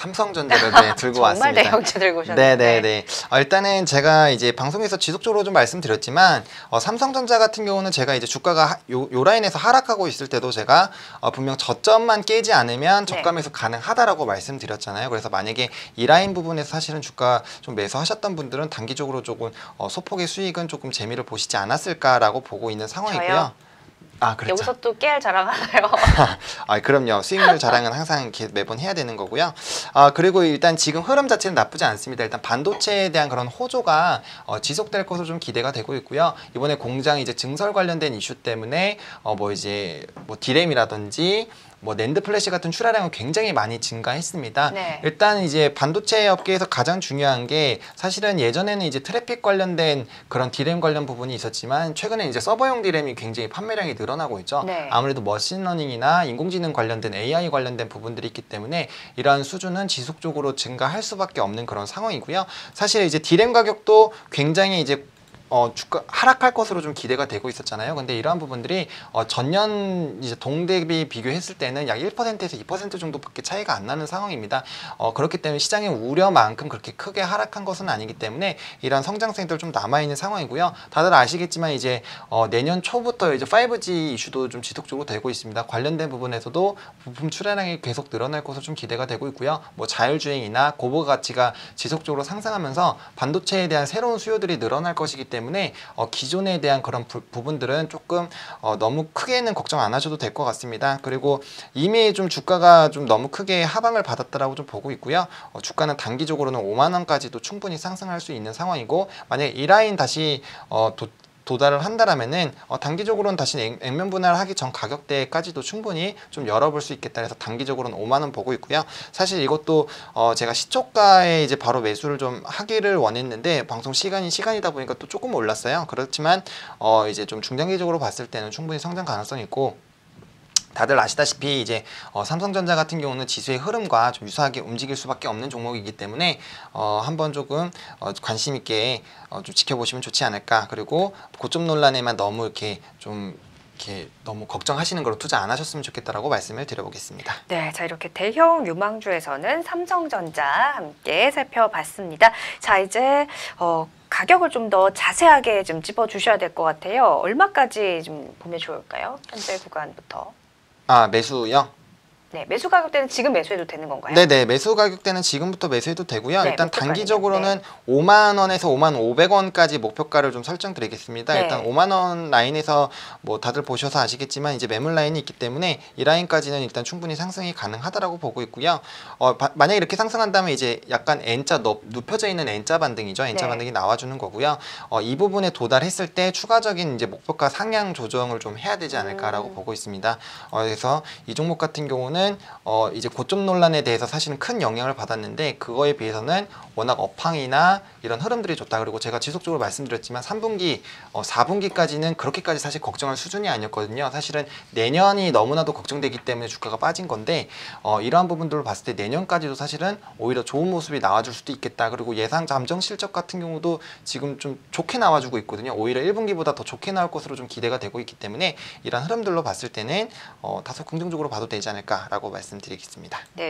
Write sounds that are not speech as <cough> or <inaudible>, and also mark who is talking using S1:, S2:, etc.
S1: 삼성전자를 네, 들고 <laughs>
S2: 정말
S1: 왔습니다.
S2: 대형주 들고 오셨는데.
S1: 네네네. 어, 일단은 제가 이제 방송에서 지속적으로 좀 말씀드렸지만 어, 삼성전자 같은 경우는 제가 이제 주가가 하- 요, 요 라인에서 하락하고 있을 때도 제가 어, 분명 저점만 깨지 않으면
S2: 네.
S1: 저가 매수 가능하다라고 말씀드렸잖아요. 그래서 만약에 이 라인 부분에서 사실은 주가 좀 매수하셨던 분들은 단기적으로 조금 어, 소폭의 수익은 조금 재미를 보시지 않았을까라고 보고 있는 상황이고요.
S2: 저요?
S1: 아 그렇죠.
S2: 여기서 또 깨알 자랑하나요? <laughs>
S1: 아, 그럼요. 수익률 자랑은 항상 이렇게 매번 해야 되는 거고요. 아, 그리고 일단 지금 흐름 자체는 나쁘지 않습니다. 일단 반도체에 대한 그런 호조가 어, 지속될 것으로 좀 기대가 되고 있고요. 이번에 공장 이제 증설 관련된 이슈 때문에 어, 뭐 이제 뭐 디램이라든지 뭐 낸드 플래시 같은 출하량은 굉장히 많이 증가했습니다.
S2: 네.
S1: 일단 이제 반도체 업계에서 가장 중요한 게 사실은 예전에는 이제 트래픽 관련된 그런 디램 관련 부분이 있었지만 최근에 이제 서버용 디램이 굉장히 판매량이 늘어나고 있죠.
S2: 네.
S1: 아무래도 머신러닝이나 인공지능 관련된 AI 관련된 부분들이 있기 때문에 이러한 수준은 지속적으로 증가할 수밖에 없는 그런 상황이고요. 사실 이제 디램 가격도 굉장히 이제 어, 주가 하락할 것으로 좀 기대가 되고 있었잖아요. 근데 이러한 부분들이 어, 전년 이제 동대비 비교했을 때는 약 1%에서 2% 정도밖에 차이가 안 나는 상황입니다. 어, 그렇기 때문에 시장의 우려만큼 그렇게 크게 하락한 것은 아니기 때문에 이런 성장세들 좀 남아 있는 상황이고요. 다들 아시겠지만 이제 어, 내년 초부터 이제 5G 이슈도 좀 지속적으로 되고 있습니다. 관련된 부분에서도 부품 출하량이 계속 늘어날 것으로 좀 기대가 되고 있고요. 뭐 자율주행이나 고부 가치가 지속적으로 상승하면서 반도체에 대한 새로운 수요들이 늘어날 것이기 때문에 어, 기존에 대한 그런 부, 부분들은 조금 어, 너무 크게는 걱정 안 하셔도 될 것 같습니다. 그리고 이미 좀 주가가 좀 너무 크게 하방을 받았다라고 좀 보고 있고요. 어, 주가는 단기적으로는 5만 원까지도 충분히 상승할 수 있는 상황이고 만약에 이 라인 다시 어, 도, 도달을 한다라면은 어, 단기적으로는 다시 액- 액면 분할하기 전 가격대까지도 충분히 좀 열어볼 수 있겠다 해서 단기적으로는 5만 원 보고 있고요. 사실 이것도 어, 제가 시초가에 이제 바로 매수를 좀 하기를 원했는데 방송 시간이 시간이다 보니까 또 조금 올랐어요. 그렇지만 어, 이제 좀 중장기적으로 봤을 때는 충분히 성장 가능성이 있고 다들 아시다시피 이제 어, 삼성전자 같은 경우는 지수의 흐름과 좀 유사하게 움직일 수밖에 없는 종목이기 때문에 어, 한번 조금 어, 관심 있게 어, 좀 지켜보시면 좋지 않을까. 그리고 고점 논란에만 너무 이렇게 좀 이렇게 너무 걱정하시는 걸로 투자 안 하셨으면 좋겠다라고 말씀을 드려보겠습니다.
S2: 네, 자 이렇게 대형 유망주에서는 삼성전자 함께 살펴봤습니다. 자 이제 어, 가격을 좀 더 자세하게 좀 짚어주셔야 될 것 같아요. 얼마까지 좀 보면 좋을까요? 현재 구간부터.
S1: 아 매수요?
S2: 네, 매수 가격대는 지금 매수해도 되는 건가요?
S1: 네네 매수 가격대는 지금부터 매수해도 되고요.
S2: 네,
S1: 일단? 단기적으로는 5만 원에서 5만 500원까지 목표가를 좀 설정드리겠습니다.
S2: 네.
S1: 일단 5만 원 라인에서 뭐 다들 보셔서 아시겠지만 이제 매물 라인이 있기 때문에 이 라인까지는 일단 충분히 상승이 가능하다라고 보고 있고요. 어, 바- 만약에 이렇게 상승한다면 이제 약간 N자 눕, 눕혀져 있는 N자 반등이죠. N자
S2: 네.
S1: 반등이 나와주는 거고요. 어, 이 부분에 도달했을 때 추가적인 이제 목표가 상향 조정을 좀 해야 되지 않을까라고
S2: 음.
S1: 보고 있습니다. 어, 그래서 이 종목 같은 경우 는 어, 이제 고점 논란에 대해서 사실은 큰 영향을 받았는데 그거에 비해서는 워낙 업황이나 이런 흐름들이 좋다. 그리고 제가 지속적으로 말씀드렸지만 3분기, 어, 4분기까지는 그렇게까지 사실 걱정할 수준이 아니었거든요. 사실은 내년이 너무나도 걱정되기 때문에 주가가 빠진 건데 어, 이러한 부분들을 봤을 때 내년까지도 사실은 오히려 좋은 모습이 나와줄 수도 있겠다. 그리고 예상 잠정 실적 같은 경우도 지금 좀 좋게 나와주고 있거든요. 오히려 1분기보다 더 좋게 나올 것으로 좀 기대가 되고 있기 때문에 이런 흐름들로 봤을 때는 어, 다소 긍정적으로 봐도 되지 않을까 라고 말씀드리겠습니다.
S2: 네,